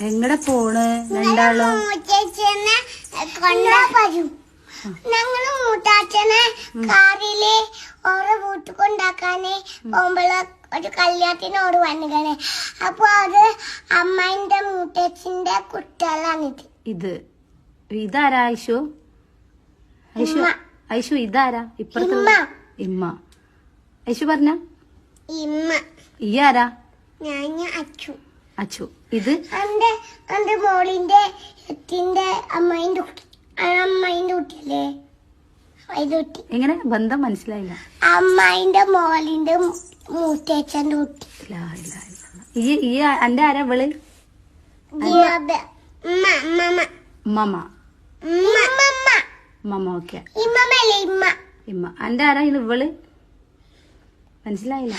എങ്ങടെ പോണ്? രണ്ടാളോ? ഞങ്ങൾ മൂത്താച്ചനെ കാറിൽ ഓരോ ഒരു കല്യാണത്തിനോട് വന്നുകണേ അപ്പൊ അത് അമ്മന്റെ മൂത്തച്ഛന്റെ കുട്ടികളാണിത്. ഇത്. ഇതാരാ ഐഷു ഐഷു. ഐഷു ഇതാരാ? ഇപ്പഴത്തെ ഇമ്മ. ഇമ്മ. ഐഷു പറഞ്ഞ. ഇമ്മ. ഈ ആരാ ഞാൻ അച്ചു. അച്ചു. ഇത് എന്റെ മോളിന്റെ എത്തിന്റെ അമ്മയിന്റെ കുട്ടിയല്ലേ? ഇത് എങ്ങനെ? ബന്ധം മനസ്സിലായില്ല. അമ്മായിന്റെ മോളിന്റെ മൂത്തേച്ചന്റെ കുട്ടി. ഈ ഈ എന്റെ ആരാ ഓക്കെ. ഇമ്മമ്മല്ലേ ഇമ്മ? എന്റെ ആരാ ഇവൾ? മനസ്സിലായില്ല.